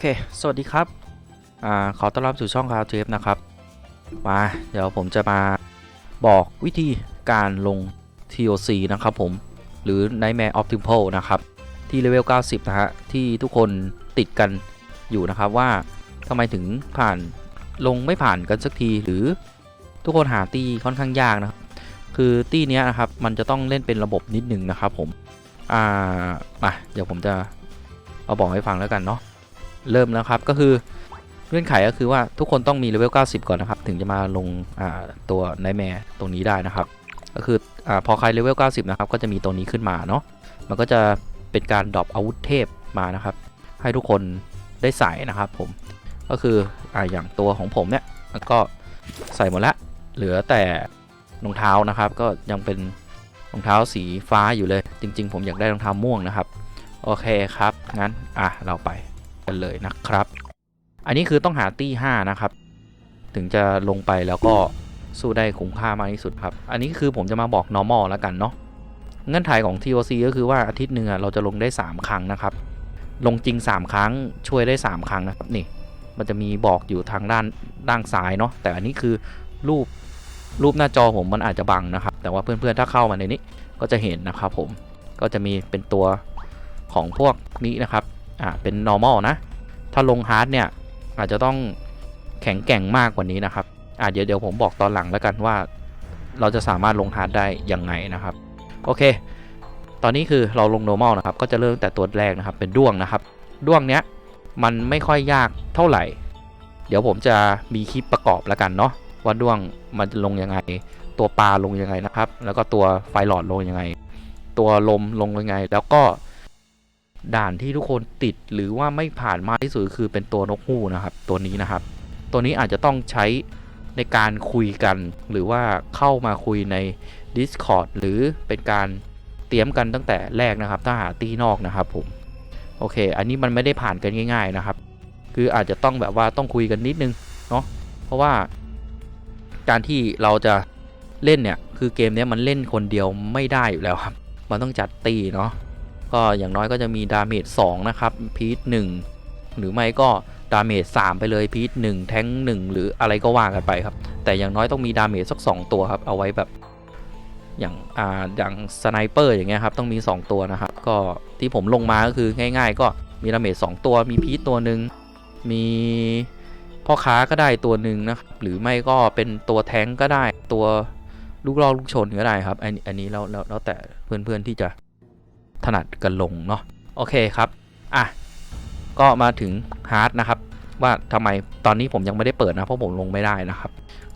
เค สวัสดีครับ อ่า ขอต้อนรับสู่ช่องคาวเทฟนะครับ มา เดี๋ยวผมจะมาบอกวิธีการลง TOC นะครับผม หรือ Nightmare of Temple นะครับ ที่เลเวล 90 นะฮะ ที่ทุกคนติดกันอยู่นะครับว่าทำไมถึงผ่านลงไม่ผ่านกันสักที หรือทุกคนหาตีค่อนข้างยากนะครับ คือตีเนี้ยนะครับ มันจะต้องเล่นเป็นระบบนิดหนึ่งนะครับผม อ่ามาเดี๋ยวผมจะเอาบอกให้ฟังแล้วกันเนาะ เริ่มแล้วครับก็คือเงื่อนไขก็คือว่าทุกคนต้องมีเลเวล 90 ก่อนนะครับ ถึงจะมาลงาตัวไนแมร์ตรงนี้ได้นะครับ ก็คืออพอใครเลเวล 90 นะครับ ก็จะมีตัวนี้ขึ้นมาเนาะมันก็จะเป็นการดรอปอาวุธเทพมานะครับ ให้ทุกคนได้ใส่นะครับผมก็คือออย่างตัวของผมเนี่ยก็ใส่หมดแล้วเหลือแต่รองเท้านะครับ ก็ยังเป็นรองเท้าสีฟ้าอยู่เลย จริง ๆ ผมอยากได้รองเท้าม่วงนะครับ โอเคครับงั้นอะเราไป กันเลยนะครับ อันนี้คือต้องหาตี้5นะครับ ถึงจะลงไปแล้วก็สู้ได้คุ้มค่ามากที่สุดครับ อันนี้คือผมจะมาบอก normal แล้วกันเนาะ เงื่อนไขของ TOC ก็คือว่าอาทิตย์หนึ่งเราจะลงได้ 3 ครั้งนะครับ ลงจริง 3 ครั้งช่วยได้ 3 ครั้งนะครับนี่ มันจะมีบอกอยู่ทางด้านด้านซ้ายเนาะ แต่อันนี้คือรูปรูปหน้าจอผมมันอาจจะบังนะครับ แต่ว่าเพื่อนๆถ้าเข้ามาในนี้ก็จะเห็นนะครับผม ก็จะมีเป็นตัวของพวกนี้นะครับ อ่าเป็น normal นะ ถ้าลง hard เนี่ย อาจจะต้องแข็งแกร่งมากกว่านี้นะครับอ่าเดี๋ยวเดี๋ยวผมบอกตอนหลังแล้วกันว่า เราจะสามารถลง hard ได้ยังไงนะครับ โอเค ตอนนี้คือเราลง normal นะครับ ก็จะเริ่มแต่ตัวแรกนะครับ เป็นด้วงนะครับด้วงเนี้ยมันไม่ค่อยยากเท่าไหร่ เดี๋ยวผมจะมีคลิปประกอบแล้วกันเนาะว่าด้วงมันจะลงยังไง ตัวปลาลงยังไงนะครับ แล้วก็ตัวไฟหลอดลงยังไง ตัวลมลงยังไง แล้วก็ ด่านที่ทุกคนติดหรือว่าไม่ผ่านมากที่สุดคือเป็นตัวนกฮูกนะครับ ตัวนี้นะครับ ตัวนี้อาจจะต้องใช้ในการคุยกัน หรือว่าเข้ามาคุยใน Discord หรือเป็นการเตรียมกันตั้งแต่แรกนะครับ ถ้าหาตีนอกนะครับผมโอเค อันนี้มันไม่ได้ผ่านกันง่าย ๆนะครับ คืออาจจะต้องแบบว่าต้องคุยกันนิดนึงเนาะเพราะว่าการที่เราจะเล่นเนี่ยคือเกมนี้มันเล่นคนเดียวไม่ได้อยู่แล้วครับ มันต้องจัดตีเนาะ ก็อย่างน้อยก็จะมีดาเมจ2นะครับพีท1หรือไม่ก็ดาเมจ3ไปเลยพีท1แท้ง1หรืออะไรก็ว่ากันไปครับ แต่อย่างน้อยต้องมีดาเมจสัก 2 ตัวครับเอาไว้แบบอย่างอ่าอย่างสไนเปอร์อย่างเงี้ยครับต้องมี 2 ตัวนะครับ ก็ที่ผมลงมาก็คือง่าย ๆ ก็มีดาเมจ2ตัวมีพีทตัวหนึ่งมีพ่อค้าก็ได้ตัวหนึ่งนะครับหรือไม่ก็เป็นตัวแท้งก็ได้ตัวลูกล่อลูกชนก็ได้ครับอันอันนี้แล้วแล้วแต่เพื่อนๆที่จะ ถนัดกันลงเนาะโอเคครับอะก็มาถึงฮาร์ดนะครับ ว่าทำไมตอนนี้ผมยังไม่ได้เปิดนะ เพราะผมลงไม่ได้นะครับ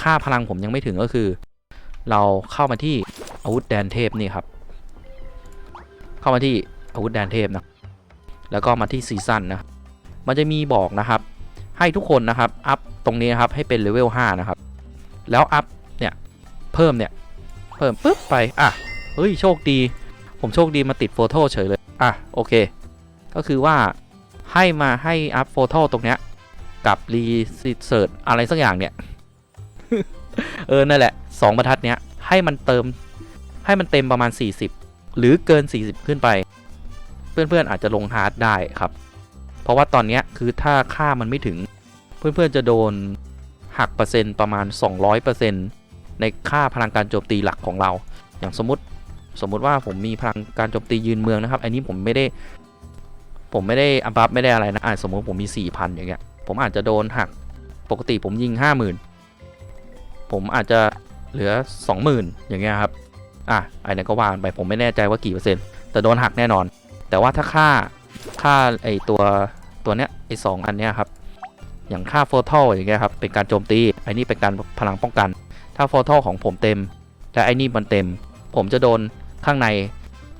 ค่าพลังผมยังไม่ถึงก็คือ เราเข้ามาที่อาวุธแดนเทพนี่ครับ เข้ามาที่อาวุธแดนเทพนะแล้วก็มาที่ซีซั่นนะมันจะมีบอกนะครับ ให้ทุกคนนะครับอัพตรงนี้นะครับให้เป็นเลเวล5นะครับ แล้วอัพเนี่ยเพิ่มเนี่ยเพิ่มปุ๊บไปอะเฮ้ยโชคดี ผมโชคดีมาติดโฟโต้เฉยเลย อะ โอเค ก็คือว่าให้มาให้อัพโฟโต้ตรงเนี้ย กับรีเสิร์ชอะไรสักอย่างเนี่ย เออ นั่นแหละ2บรรทัดเนี้ย ให้มันเติม ให้มันเต็มประมาณ 40 หรือเกิน 40 ขึ้นไป เพื่อนๆอาจจะลงฮาร์ดได้ครับ เพราะว่าตอนเนี้ยคือถ้าค่ามันไม่ถึง เพื่อนๆจะโดนหักเปอร์เซ็นต์ประมาณ 200%ในค่าพลังการโจมตีหลักของเรา อย่างสมมติ สมมุติว่าผมมีพลังการโจมตียืนเมืองนะครับ อันนี้ผมไม่ได้ ผมไม่ได้อัพบัฟไม่ได้อะไรนะอะสมมติผมมี 4,000 อย่างเงี้ย ผมอาจจะโดนหัก ปกติผมยิง 50,000 ผมอาจจะเหลือ 20,000 อย่างเงี้ยครับ อะอันนั้นก็ว่ากันไป ผมไม่แน่ใจว่ากี่เปอร์เซ็นต์ แต่โดนหักแน่นอน แต่ว่าถ้าค่า ค่าไอตัว ตัวเนี้ย ไอสองอันเนี้ยครับ อย่างค่าโฟทอลอย่างเงี้ยครับ เป็นการโจมตีอันนี้เป็นการพลังป้องกัน ถ้าโฟทอลของผมเต็มแต่ไอ้นี่มันเต็ม ผมจะโดน ข้างใน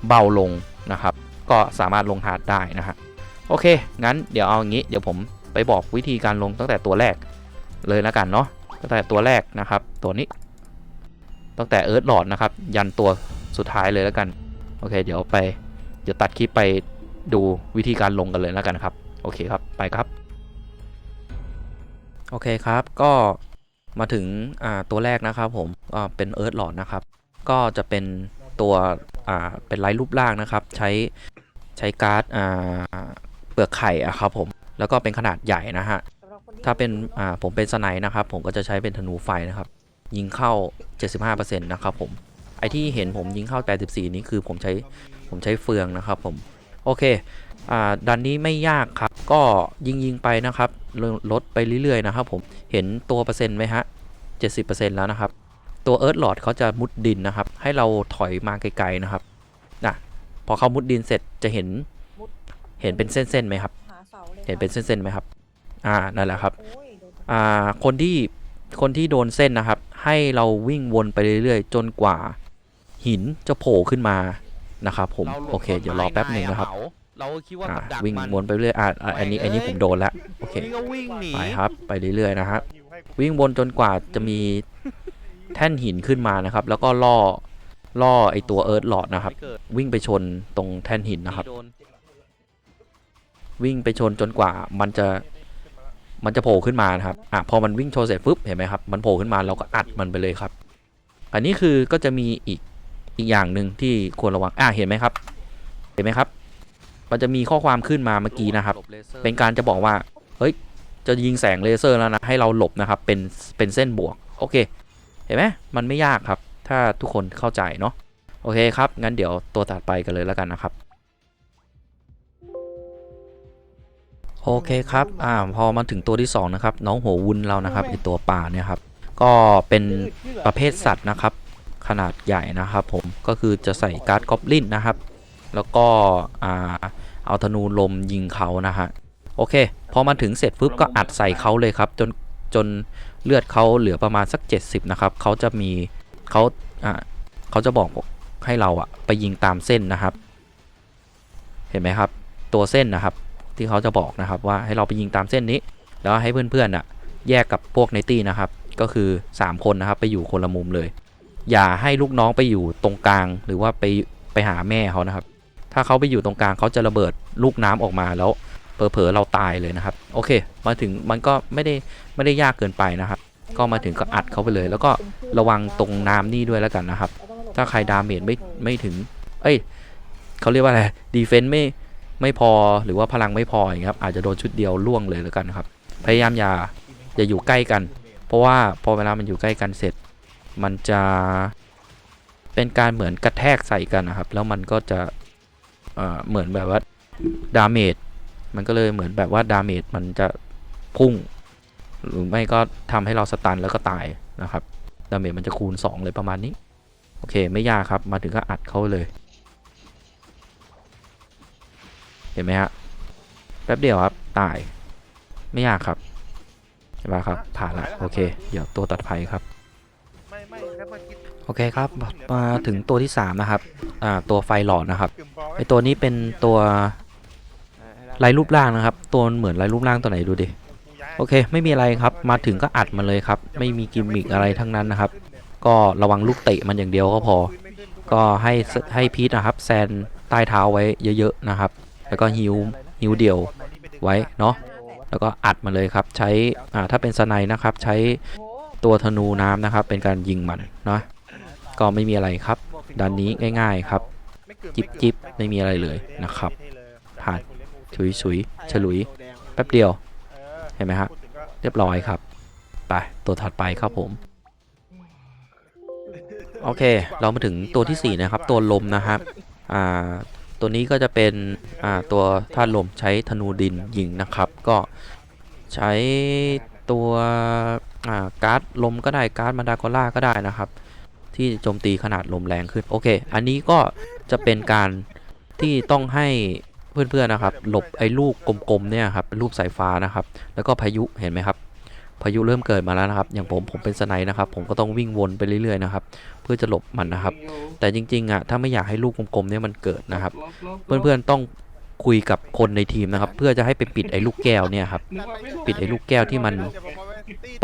เบาลงนะครับ ก็สามารถลงฮาร์ดได้นะฮะโอเค งั้นเดี๋ยวเอาอย่างนี้ เดี๋ยวผมไปบอกวิธีการลงตั้งแต่ตัวแรกเลยแล้วกันเนาะตั้งแต่ตัวแรกนะครับ ตัวนี้ ตั้งแต่เอิร์ธหลอดนะครับ ยันตัวสุดท้ายเลยแล้วกัน โอเค เดี๋ยวไป เดี๋ยวตัดคลิปไปดูวิธีการลงกันเลยแล้วกันครับ โอเคครับ ไปครับ โอเคครับ ก็มาถึงตัวแรกนะครับผมก็เป็นเอิร์ธหลอดนะครับ ก็จะเป็น ตัวอ่าเป็นไร้รูปร่างนะครับ ใช้ใช้การ์ดอ่าเปลือกไข่อะครับผมแล้วก็เป็นขนาดใหญ่นะฮะถ้าเป็นอ่าผมเป็นสไนด์นะครับ ผมก็จะใช้เป็นธนูไฟนะครับ ยิงเข้า 75%นะครับผมไอที่เห็นผมยิงเข้า 84 นี้คือผมใช้ผมใช้เฟืองนะครับผมโอเคอ่าดันนี้ไม่ยากครับ ก็ยิงยิงไปนะครับลดลดไปเรื่อยๆนะครับผมเห็นตัวเปอร์เซ็นต์ไหมฮะ 70%แล้วนะครับ ตัวเอิร์ธหลอดเขาจะมุดดินนะครับ ให้เราถอยมาไกลๆนะครับนะพอเขามุดดินเสร็จจะเห็นเห็นเป็นเส้นๆไหมครับ หาเสาเลยเห็นเป็นเส้นๆไหมครับ อ่านั่นแหละครับ โอ้ยโดนอ่าคนที่คนที่โดนเส้นนะครับ ให้เราวิ่งวนไปเรื่อยๆ จนกว่า หินจะโผล่ขึ้นมานะครับ ผมโอเคเดี๋ยวรอแป๊บหนึ่งนะครับ เราก็คิดว่าอ่ากับดักวิ่งมัน วนไปเรื่อยอ่าอ่าอันนี้อันนี้ผมโดนแล้วโอเค นี่ก็วิ่งหนีไปครับ ไปเรื่อยๆนะฮะ วิ่งวนจนกว่าจะมี แท่นหินขึ้นมานะครับ แล้วก็ล่อล่อไอตัวเอิร์ธหลอดนะครับ วิ่งไปชนตรงแท่นหินนะครับ วิ่งไปชนจนกว่ามันจะมันจะโผล่ขึ้นมานะครับอะพอมันวิ่งชนเสร็จปุ๊บเห็นไหมครับมันโผล่ขึ้นมาเราก็อัดมันไปเลยครับ อันนี้คือก็จะมีอีกอีกอย่างหนึ่งที่ควรระวังอะเห็นไหมครับ เห็นไหมครับ มันจะมีข้อความขึ้นมาเมื่อกี้นะครับ เป็นการจะบอกว่าเฮ้ยจะยิงแสงเลเซอร์แล้วนะให้เราหลบนะครับเป็นเป็นเส้นบวกโอเค เห็นไหมมันไม่ยากครับ ถ้าทุกคนเข้าใจเนาะโอเคครับ งั้นเดี๋ยวตัวถัดไปกันเลยแล้วกันนะครับ โอเคครับอ่าพอมาถึงตัวที่สองนะครับ น้องหัววุ้นเรานะครับไอตัวป่าเนี่ยครับ ก็เป็นประเภทสัตว์นะครับ ขนาดใหญ่นะครับ ผมก็คือจะใส่การ์ดกอบลินนะครับ แล้วก็อ่าเอาธนูลมยิงเขานะฮะโอเค พอมาถึงเสร็จปุ๊บก็อัดใส่เขาเลยครับ จนจน เลือดเขาเหลือประมาณสัก 70 นะครับเขาจะมีเขาอ่าเขาจะบอกให้เราอะไปยิงตามเส้นนะครับ เห็นไหมครับ ตัวเส้นนะครับ ที่เขาจะบอกนะครับว่าให้เราไปยิงตามเส้นนี้ แล้วให้เพื่อนๆอะแยกกับพวกในตี้นะครับ ก็คือ 3 คนนะครับ ไปอยู่คนละมุมเลย อย่าให้ลูกน้องไปอยู่ตรงกลาง หรือว่าไปไปหาแม่เขานะครับ ถ้าเขาไปอยู่ตรงกลางเขาจะระเบิดลูกน้ำออกมาแล้ว เผลอๆเราตายเลยนะครับ โอเค มาถึงมันก็ไม่ได้ไม่ได้ยากเกินไปนะครับ ก็มาถึงก็อัดเขาไปเลย แล้วก็ระวังตรงน้ำนี่ด้วยแล้วกันนะครับ ถ้าใครดาเมจไม่ไม่ถึง เอ้ยเขาเรียกว่าอะไรดีเฟนต์ไม่ไม่พอหรือว่าพลังไม่พออย่างเงี้ยครับอาจจะโดนชุดเดียวล่วงเลยแล้วกันครับ พยายามอย่าอย่าอยู่ใกล้กัน เพราะว่าพอเวลามันอยู่ใกล้กันเสร็จ มันจะเป็นการเหมือนกระแทกใส่กันนะครับ แล้วมันก็จะเอ่อเหมือนแบบว่าดาเมจ มันก็เลยเหมือนแบบว่าดาเมจมันจะพุ่ง หรือไม่ก็ทำให้เราสตันแล้วก็ตายนะครับ ดาเมจมันจะคูณ 2 เลยประมาณนี้ โอเคไม่ยากครับ มาถึงก็อัดเขาเลย เห็นไหมฮะ แป๊บเดียวครับ ตาย ไม่ยากครับเห็นไหมครับ ผ่านละโอเค เดี๋ยวตัวตัดภัยครับไม่ไม่แค่มาคิดโอเคครับ มาถึงตัวที่ 3 นะครับ อ่า ตัวไฟหลอดนะครับกึ่มบอลไอตัวนี้เป็นตัว ไร้รูปร่างนะครับ ตัวเหมือนไร้รูปร่างตัวไหนดูดิ โอเค ไม่มีอะไรครับ มาถึงก็อัดมันเลยครับ ไม่มีกิมมิกอะไรทั้งนั้นนะครับ ก็ระวังลูกเตะมันอย่างเดียวก็พอ ก็ให้ให้พีทนะครับ แซนใต้เท้าไว้เยอะๆนะครับ แล้วก็ฮิวฮิวเดี่ยวไว้เนาะ แล้วก็อัดมาเลยครับ ใช้ อ่า ถ้าเป็นสไนนะครับ ใช้ตัวธนูน้ำนะครับ เป็นการยิงมันเนาะก็ไม่มีอะไรครับด้านนี้ง่าย ๆครับ จิบจิบไม่มีอะไรเลยนะครับ ผ่าน ชุยชุยฉลุย แป๊บเดียว เห็นไหมฮะ เรียบร้อยครับ ไป ตัวถัดไปครับผม โอเค เรามาถึงตัวทีสี่4 นะครับ ตัวลมนะครับอ่าตัวนี้ก็จะเป็นอ่าตัวธาลมใช้ธนูดินยิงนะครับ ก็ใช้ตัวอ่าการ์ดลมก็ได้การ์ดมาดากอล่าก็ได้นะครับ ที่โจมตีขนาดลมแรงขึ้น โอเค อันนี้ก็จะเป็นการที่ต้องให้ เพื่อนๆนะครับ หลบไอ้ลูกกลมๆเนี่ยครับเป็นรูปสายฟ้านะครับ แล้วก็พายุเห็นไหมครับ พายุเริ่มเกิดมาแล้วนะครับ อย่างผมผมเป็นสไนนะครับ ผมก็ต้องวิ่งวนไปเรื่อยๆนะครับ เพื่อจะหลบมันนะครับ แต่จริงๆอะถ้าไม่อยากให้ลูกกลมๆเนี่ยมันเกิดนะครับ เพื่อนๆต้องคุยกับคนในทีมนะครับ เพื่อจะให้ไปปิดไอ้ลูกแก้วเนี่ยครับ ปิดไอ้ลูกแก้วที่มัน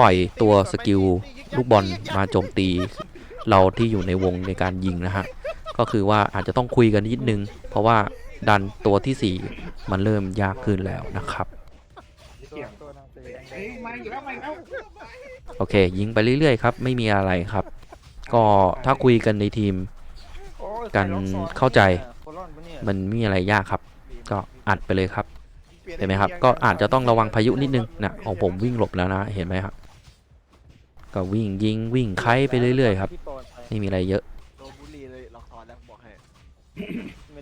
ปล่อยตัวสกิลลูกบอลมาโจมตี เราที่อยู่ในวงในการยิงนะฮะก็คือว่าอาจจะต้องคุยกันนิดนึง เพราะว่า ดันตัวทีสี่ 4 มันเริ่มยากขึ้นแล้วนะครับ โอเค ยิงไปเรื่อยๆ ครับ ไม่มีอะไรครับ ก็ถ้าคุยกันในทีมกันเข้าใจมันไม่มีอะไรยากครับ ก็อัดไปเลยครับเห็นไหมครับ ก็อาจจะต้องระวังพายุนิดนึงนะของผมวิ่งหลบแล้วนะ เห็นไหมครับ ก็วิ่งยิงวิ่งไคล้ไปเรื่อยๆครับ ไม่มีอะไรเยอะ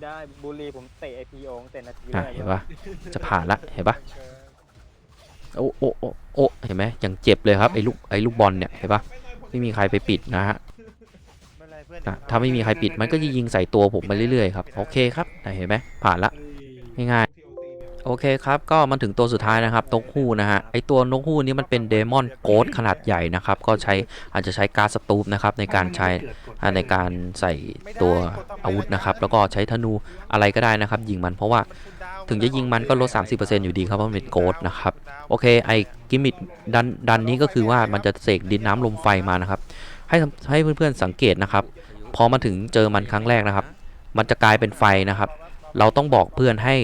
โดนบุรีเลยล็อกคอแล้วบอกให้ไม่ได้บุรีผมเตะไอพีโอเตะนาทีอะแรกเห็นปะจะผ่านละเห็นปะโอ้โอ้โอ้โอ้เห็นไหมยังเจ็บเลยครับไอ้ลูกไอ้ลูกบอลเนี่ยเห็นปะไม่มีใครไปปิดนะฮะไม่เป็นไรเพื่อนนะถ้าไม่มีใครปิดมันก็จะยิงใส่ตัวผมไปเรื่อยๆครับโอเคครับนะเห็นไหมผ่านละง่ายๆ โอเคครับ ก็มันถึงตัวสุดท้ายนะครับนกฮูกนะฮะ ไอตัวนกฮูกนี้มันเป็นเดมอนโกดขนาดใหญ่นะครับ ก็ใช้อาจจะใช้การสตูปนะครับในการใช้ในการใส่ตัวอาวุธนะครับ แล้วก็ใช้ธนูอะไรก็ได้นะครับ ยิงมันเพราะว่าถึงจะยิงมันก็ลด 30%อยู่ดีครับเพราะมันเป็นโกดนะครับ โอเค ไอกิมมิดดันดันนี้ก็คือว่ามันจะเสกดินน้ำลมไฟมานะครับ ให้ให้เพื่อนๆสังเกตนะครับ พอมาถึงเจอมันครั้งแรกนะครับ มันจะกลายเป็นไฟนะครับ เราต้องบอกเพื่อนให้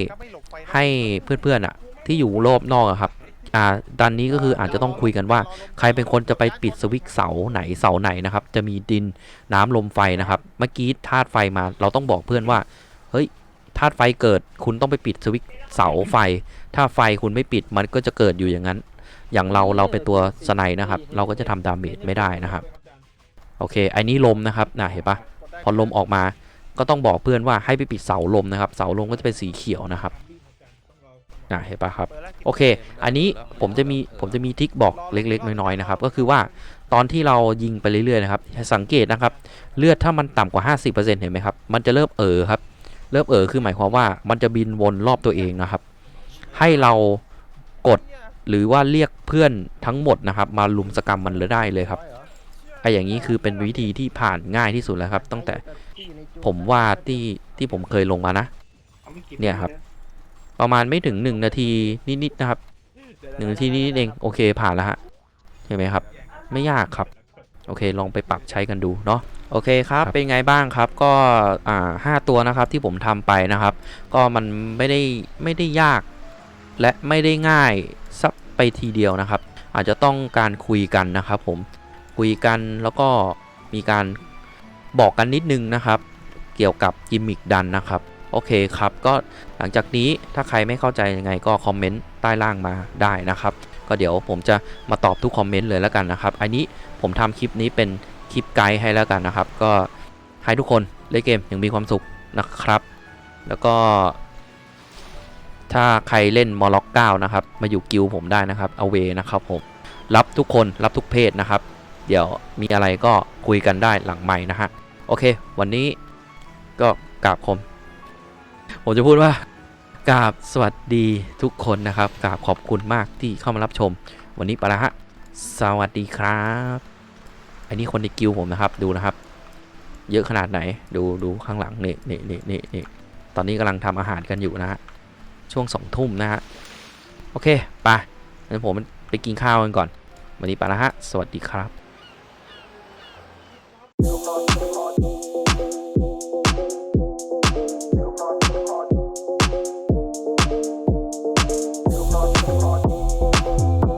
ให้เพื่อนๆอะ ที่อยู่รอบนอกครับอ่าดันนี้ก็คืออาจจะต้องคุยกันว่า ใครเป็นคนจะไปปิดสวิตช์เสาไหนเสาไหนนะครับ จะมีดินน้ำลมไฟนะครับ เมื่อกี้ธาตุไฟมา เราต้องบอกเพื่อนว่า เฮ้ยธาตุไฟเกิด คุณต้องไปปิดสวิตช์เสาไฟ ถ้าไฟคุณไม่ปิดมันก็จะเกิดอยู่อย่างนั้น อย่างเราเราเป็นตัวสไนนะครับ เราก็จะทำดาเมจไม่ได้นะครับ โอเคไอันนี้ลมนะครับนะเห็นปะพอลมออกมา ก็ต้องบอกเพื่อนว่าให้ไปปิดเสาลมนะครับ เสาลมก็จะเป็นสีเขียวนะครับ นะเห็นปะครับโอเค อันนี้ผมจะมีผมจะมีทิกบอกเล็ก ๆ น้อยๆนะครับก็คือว่าตอนที่เรายิงไปเรื่อยๆนะครับสังเกตนะครับ เลือดถ้ามันต่ำกว่า 50%เห็นไหมครับมันจะเริ่มเอ่อครับ เริ่มเอ่อคือหมายความว่ามันจะบินวนรอบตัวเองนะครับ ให้เรากดหรือว่าเรียกเพื่อนทั้งหมดนะครับ มาลุมสกรรมมันเลยได้เลยครับไออย่างนี้คือเป็นวิธีที่ผ่านง่ายที่สุดแล้วครับ ตั้งแต่ผมว่าที่ที่ผมเคยลงมานะ เนี่ยครับ ประมาณไม่ถึง 1 นาทีนิดๆนะครับหนึ่งนาทีนิดๆเองโอเคผ่านแล้วฮะเห็นไหมครับ ไม่ยากครับ โอเคลองไปปรับใช้กันดูเนาะโอเคครับเป็นไงบ้างครับก็อ่าห้าตัวนะครับที่ผมทำไปนะครับ ก็มันไม่ได้ไม่ได้ยาก และไม่ได้ง่ายสักไปทีเดียวนะครับ อาจจะต้องการคุยกันนะครับผมคุยกันแล้วก็มีการบอกกันนิดนึงนะครับ เกี่ยวกับกิมมิกดันนะครับ โอเคครับ ก็หลังจากนี้ถ้าใครไม่เข้าใจยังไงก็คอมเมนต์ใต้ล่างมาได้นะครับ ก็เดี๋ยวผมจะมาตอบทุกคอมเมนต์เลยแล้วกันนะครับ อันนี้ผมทำคลิปนี้เป็นคลิปไกด์ให้แล้วกันนะครับ ก็ให้ทุกคนเล่นเกมอย่างมีความสุขนะครับ แล้วก็ถ้าใครเล่นมอล็อกเก้านะครับ มาอยู่กิลผมได้นะครับเอาเวนะครับผม รับทุกคนรับทุกเพศนะครับ เดี๋ยวมีอะไรก็คุยกันได้หลังใหม่นะฮะ โอเค วันนี้ก็กราบคม ผมจะพูดว่ากราบสวัสดีทุกคนนะครับกราบขอบคุณมากที่เข้ามารับชม วันนี้ไปล้วฮะ สวัสดีครับ อันนี้คนในกิลผมนะครับ ดูนะครับ เยอะขนาดไหน ดูดูข้างหลังนี่นี่นี่นี่นี่ตอนนี้กำลังทำอาหารกันอยู่นะฮะ ช่วงสองทุ่มนะฮะ โอเค ไปงั้นผมไปกินข้าวกันก่อน วันนี้ไปล้วฮะ สวัสดีครับ